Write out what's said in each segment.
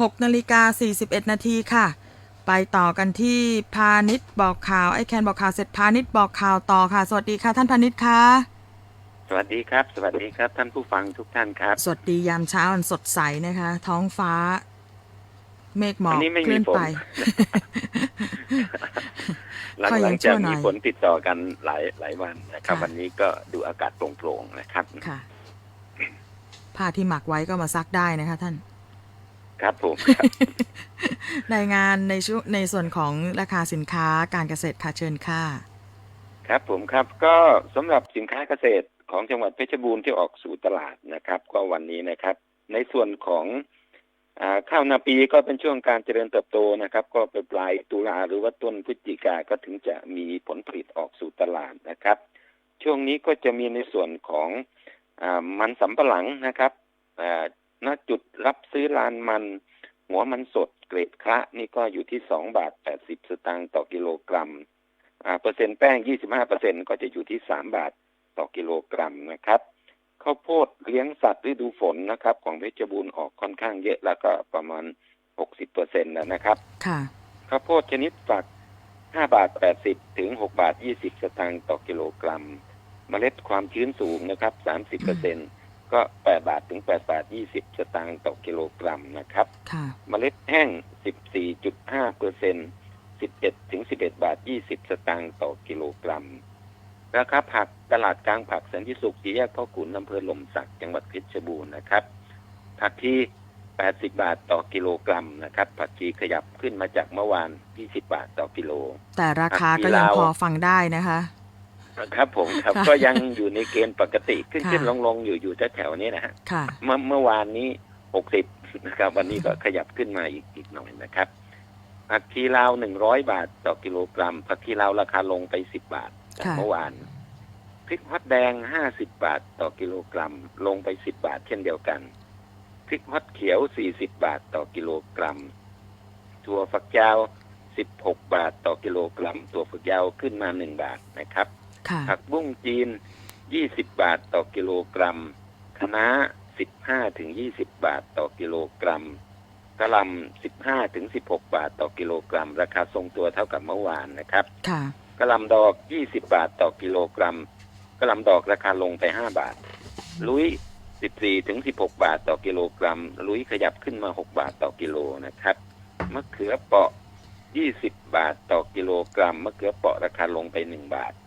6นาฬิกา41 นาทีค่ะ ไปต่อกันที่พาณิชย์บอกข่าวไอ้แคนบอกข่าวเสร็จพาณิชย์บอกข่าวต่อค่ะ สวัสดีค่ะท่านพาณิชย์คะสวัสดีครับ สวัสดีครับ ท่านผู้ฟังทุกท่านครับสวัสดียามเช้าอันสดใสนะคะ ท้องฟ้า เมฆหมอกอันนี้ไม่เคมีลื่อนฝนไปหลังค่อยหยัลังงชั่จากวหน่มีอยฝนติดต่อกันหลายหลายวันนะครับค่ะวันนี้ก็ดูอากาศโปร่งๆนะครับค่ะผ้าที่หมักไว้ก็มาซักได้นะคะท่าน ครับผมครับรายงานในช่วงในส่วนของราคาสินค้าการเกษตรค่ะเชิญค่ะ ครับผมครับก็สำหรับสินค้าเกษตรของจังหวัดเพชรบูรณ์ที่ออกสู่ตลาดนะครับ ก็วันนี้นะครับ ในส่วนของอาข้าวนาปีก็เป็นช่วงการเจริญเติบโตนะครับ ก็ไปปลายตุลาหรือว่าต้นพฤศจิกาก็ถึงจะมีผลผลิตออกสู่ตลาดนะครับ ช่วงนี้ก็จะมีในส่วนของอามันสำปะหลังนะครับอ่า ณจุดรับซื้อลานมัน หัวมันสดเกรดคระนี่ก็อยู่ที่สองบาทแปดสิบสตางค์ต่อกิโลกรัมอ่าเปอร์เซ็นต์แป้งยี่สิบห้าเปอร์เซ็นก็จะอยู่ที่สามบาทต่อกิโลกรัมนะครับข้าวโพดเลี้ยงสัตว์ฤดูฝนนะครับ ของเพชรบูรณ์ออกค่อนข้างเยอะแล้วก็ประมาณหกสิบเปอร์เซ็นต์นะครับ ค่ะข้าวโพดชนิดฝัก5บาท80ถึง6บาท20สตางค์ต่อกิโลกรัม เมล็ดความชื้นสูงนะครับ30เปอร์เซ็น ก็ 8 บาทถึง 8 บาท 20 สตางค์ต่อกิโลกรัมนะครับค่ะเมล็ดแห้ง 14.5เปอร์เซ็น11ถึง 11 บาท 20 สตางค์ต่อกิโลกรัมราคาผักตลาดกลางผักสันติสุขสี่แยกพ่อขุนอำเภอหล่มสักจังหวัดเพชรบูรณ์นะครับ ผักที่ 80 บาทต่อกิโลกรัมนะครับ ผักชีขยับขึ้นมาจากเมื่อวาน 20 บาทต่อกิโล แต่ราคาก็ผักชียังลาวพอฟังได้นะคะ ครับผมครับค่ะก็ยังอยู่ในเกณฑ์ปกติขึ้นค่ะขึ้นลงลงอยู่อยู่แถวๆนี้นะฮะค่ะเมื่อเมื่อวานนี้60นะครับ วันนี้ก็ขยับขึ้นมาอีกอีกหน่อยนะครับผักชีลาว100บาทต่อกิโลกรัมผักชีลาวราคาลงไป10บาทจากค่ะเมื่อวานพริกฮอตแดง50บาทต่อกิโลกรัม ลงไป10บาทเช่นเดียวกันพริกฮอตเขียว40บาทต่อกิโลกรัมถั่วฝักยาว16บาทต่อกิโลกรัม ถั่วฝักยาวขึ้นมา1บาทนะครับค่ะ ผักบุ้งจีน 20 บาทต่อกิโลกรัมคะน้า15ถึง20 บาทต่อกิโลกรัมกะหล่ำ15ถึง16 บาทต่อกิโลกรัม ราคาทรงตัวเท่ากับเมื่อวานนะครับค่ะกะหล่ำดอก 20 บาทต่อกิโลกรัมกะหล่ำดอกราคาลงไป 5 บาท ลุย14ถึง16 บาทต่อกิโลกรัม ลุยขยับขึ้นมา 6 บาทต่อกิโลนะครับมะเขือเปราะ 20 บาทต่อกิโลกรัมมะเขือเปราะราคาลงไป 1 บาทค่ะ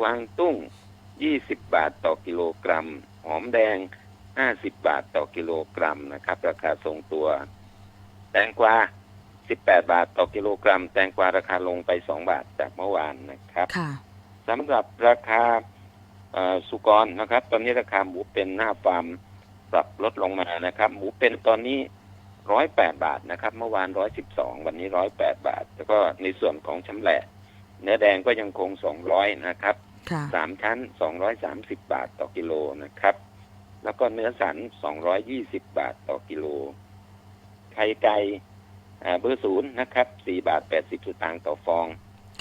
กวางตุ้ง 20 บาทต่อกิโลกรัม หอมแดง 50 บาทต่อกิโลกรัมนะครับ ราคาทรงตัว แตงกวา 18 บาทต่อกิโลกรัม แตงกวาราคาลงไป 2 บาทจากเมื่อวานนะครับค่ะสำหรับราคาเอ่อสุกรนะครับ ตอนนี้ราคาหมูเป็นหน้าฟาร์มปรับลดลงมานะครับ หมูเป็นตอนนี้108บาทนะครับ เมื่อวาน112วันนี้108บาท แล้วก็ในส่วนของชำแหละ เนื้อแดงก็ยังคง200นะครับค่ะสามชั้น230บาทต่อกิโลนะครับ แล้วก็เนื้อสัน220บาทต่อกิโล ไข่ไก่อ่าเบอร์ศูนย์นะครับ4บาท80สตางค์ต่อฟอง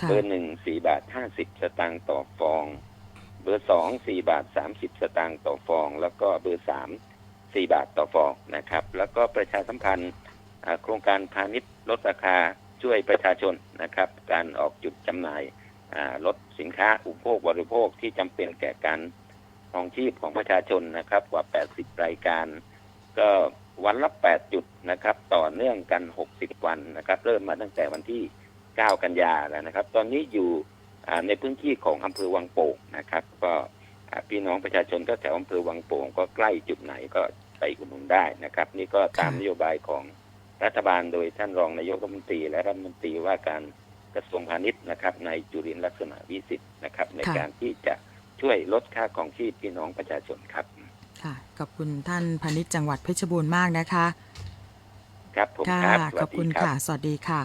ค่ะเบอร์หนึ่งสี่บาท50สตางค์ต่อฟอง เบอร์สองสี่บาท30สตางค์ต่อฟอง แล้วก็เบอร์สามสี่บาทต่อฟองนะครับ แล้วก็ประชาสัมพันธ์อ่าโครงการพาณิชย์ลดราคา ช่วยประชาชนนะครับ การออกจุดจำหน่ายอ่าลดสินค้าอุปโภคบริโภคที่จำเป็นแก่การครองชีพของประชาชนนะครับ กว่า 80 รายการ ก็วันละ 8 จุดนะครับ ต่อเนื่องกัน 60 วันนะครับ เริ่มมาตั้งแต่วันที่ 9 กันยาแล้วนะครับ ตอนนี้อยู่อ่าในพื้นที่ของอำเภอวังโป่งนะครับ ก็อ่าพี่น้องประชาชนก็แถวอำเภอวังโป่งก็ใกล้จุดไหนก็ไปอุดหนุนได้นะครับ นี่ก็ตามค่ะนโยบายของ รัฐบาลโดยท่านรองนายกรัฐมนตรี และรัฐมนตรีว่าการกระทรวงพาณิชย์นะครับ ในจุรินทร์ลักษณะวิสิทธิ์นะครับ ในค่ะการที่จะช่วยลดค่าของชีพพี่น้องประชาชนครับค่ะขอบคุณท่านพาณิชย์จังหวัดเพชรบูรณ์มากนะคะ ครับผมค่ะครับสขวัอบสดีคุณรับค่ะ สวัสดีค่ะ